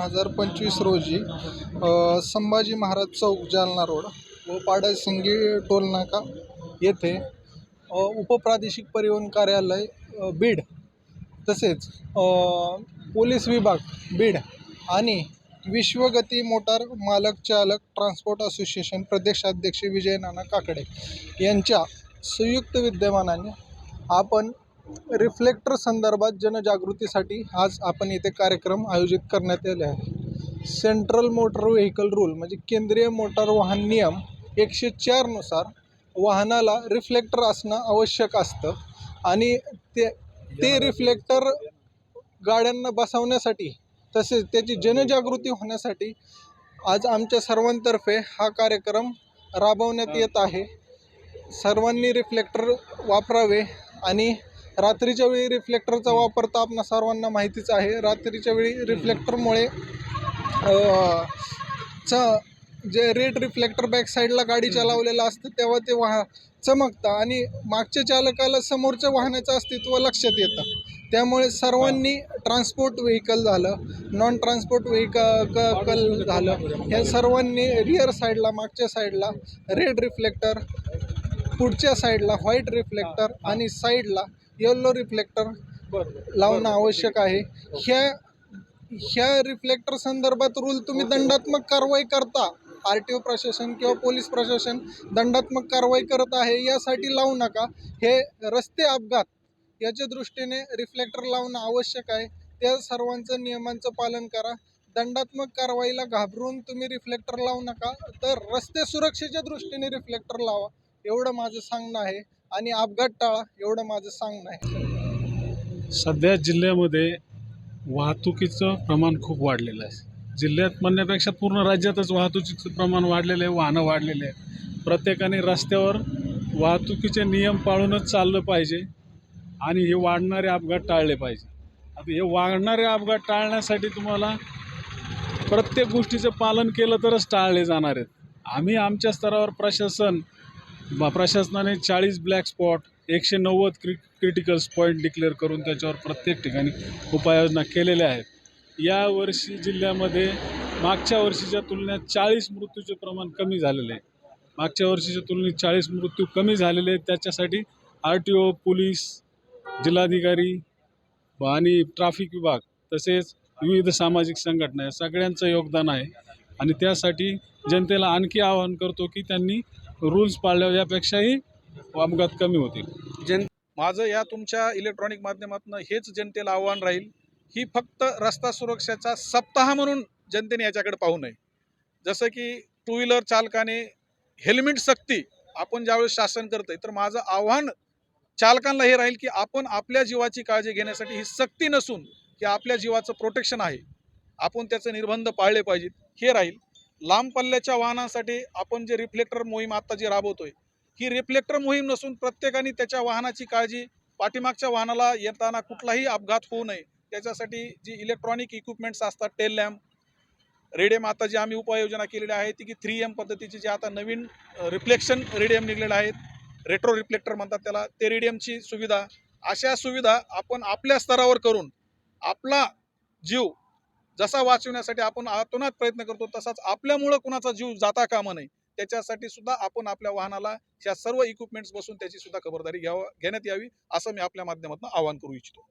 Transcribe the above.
हजार पंचवीस रोजी संभाजी महाराज चौक जालना रोड व पाडासिंगी टोलनाका येथे उपप्रादेशिक परिवहन कार्यालय बीड तसेच पोलीस विभाग बीड आणि विश्वगती मोटार मालक चालक ट्रान्सपोर्ट असोसिएशन प्रदेशाध्यक्ष विजय नाना काकडे यांच्या संयुक्त विद्यमानाने आपण रिफ्लेक्टर संदर्भात जनजागृतीसाठी आज आपण येथे कार्यक्रम आयोजित करण्यात आले आहे. सेंट्रल मोटर व्हेकल रूल म्हणजे केंद्रीय मोटार वाहन नियम एकशे चारनुसार वाहनाला रिफ्लेक्टर असणं आवश्यक असतं आणि ते ते रिफ्लेक्टर गाड्यांना बसवण्यासाठी तसेच त्याची जनजागृती होण्यासाठी आज आमच्या सर्वांतर्फे हा कार्यक्रम राबवण्यात येत आहे. सर्वांनी रिफ्लेक्टर वापरावे आणि रात्रीच्या वेळी रिफ्लेक्टरचा वापर तर आपणा सर्वांना माहितीच आहे. रात्रीच्या वेळी रिफ्लेक्टरमुळे च जे रेड रिफ्लेक्टर बॅक साईडला गाडी चालवलेलं असतं तेव्हा ते वाह चमकतं. आणि मागच्या चालकाला समोरच्या वाहनाचं अस्तित्व लक्षात येतं. त्यामुळे सर्वांनी ट्रान्सपोर्ट व्हेकल झालं नॉन ट्रान्सपोर्ट व्हेकल झालं. ह्या सर्वांनी रिअर साईडला मागच्या साईडला रेड रिफ्लेक्टर पुढच्या साईडला व्हाईट रिफ्लेक्टर आणि साईडला येल्लो रिफ्लेक्टर लावणं आवश्यक आहे. ह्या ह्या रिफ्लेक्टर संदर्भात रूल तुम्ही दंडात्मक कारवाई करता. आर टी ओ प्रशासन किंवा पोलीस प्रशासन दंडात्मक कारवाई करत आहे यासाठी लावू नका. हे रस्ते अपघात याच्या दृष्टीने रिफ्लेक्टर लावणं आवश्यक आहे. त्या सर्वांचं नियमांचं पालन करा. दंडात्मक कारवाईला घाबरून तुम्ही रिफ्लेक्टर लावू नका. तर रस्ते सुरक्षेच्या दृष्टीने रिफ्लेक्टर लावा. एवढं माझं सांगणं आहे. आणि अपघात टाळा एवढं माझं सांगणं आहे. सध्या जिल्ह्यामध्ये वाहतुकीचं प्रमाण खूप वाढलेलं आहे. जिल्ह्यात म्हणण्यापेक्षा पूर्ण राज्यातच वाहतुकीचं प्रमाण वाढलेलं आहे वाहनं वाढलेले आहे प्रत्येकाने रस्त्यावर वाहतुकीचे नियम पाळूनच चाललं पाहिजे आणि हे वाढणारे अपघात टाळले पाहिजे. आता हे वाढणारे अपघात टाळण्यासाठी तुम्हाला प्रत्येक गोष्टीचं पालन केलं तरच टाळले जाणार आहेत. आम्ही आमच्या स्तरावर प्रशासन प्रशासनाने चाळीस ब्लॅक स्पॉट एकशे नव्वद क्रि क्रिटिकल पॉईंट डिक्लेअर करून त्याच्यावर प्रत्येक ठिकाणी उपाययोजना केलेल्या आहेत. यावर्षी जिल्ह्यामध्ये मागच्या वर्षीच्या तुलनेत चाळीस मृत्यूचे प्रमाण कमी झालेले आहे. मागच्या वर्षीच्या तुलनेत चाळीस मृत्यू कमी झालेले आहेत. त्याच्यासाठी आर टी ओ पोलीस जिल्हाधिकारी आणि ट्राफिक विभाग तसेच विविध सामाजिक संघटना या सगळ्यांचं योगदान आहे. आणि त्यासाठी जनतेला आणखी आवाहन करतो की त्यांनी रूल्स पाळल्या यापेक्षाही अपघात कमी होतील. जन माझं या तुमच्या इलेक्ट्रॉनिक माध्यमातून हेच जनतेला आव्हान राहील ही फक्त रस्ता सुरक्षेचा सप्ताह म्हणून जनतेने याच्याकडे पाहू नये. जसं की टू व्हीलर चालकाने हेल्मेट सक्ती आपण ज्यावेळेस शासन करतोय तर माझं आव्हान चालकांना हे राहील की आपण आपल्या जीवाची काळजी घेण्यासाठी ही सक्ती नसून की आपल्या जीवाचं प्रोटेक्शन आहे. आपण त्याचे निर्बंध पाळले पाहिजेत हे राहील. लांब पल्ल्याच्या वाहनांसाठी आपण जे रिफ्लेक्टर मोहीम आता जी राबवतोय ही रिफ्लेक्टर मोहीम नसून प्रत्येकाने त्याच्या वाहनाची काळजी पाठीमागच्या वाहनाला येताना कुठलाही अपघात होऊ नये. त्याच्यासाठी जी इलेक्ट्रॉनिक इक्विपमेंट्स असतात टेल लॅम्प रेडियम आता जी आम्ही उपाययोजना केलेली आहे ती की थ्री एम पद्धतीची जे आता नवीन रिफ्लेक्शन रेडियम निघलेले आहेत रेट्रो रिफ्लेक्टर म्हणतात त्याला ते रेडियमची सुविधा अशा सुविधा आपण आपल्या स्तरावर करून आपला जीव जसा वाचवण्यासाठी आपण आतोनात प्रयत्न करतो तसाच आपल्यामुळं कुणाचा जीव जाता कामा नये. त्याच्यासाठी सुद्धा आपण आपल्या वाहनाला ह्या सर्व इक्विपमेंट्स बसून त्याची सुद्धा खबरदारी घ्यावं घेण्यात यावी असं मी आपल्या माध्यमातून आवाहन करू इच्छितो.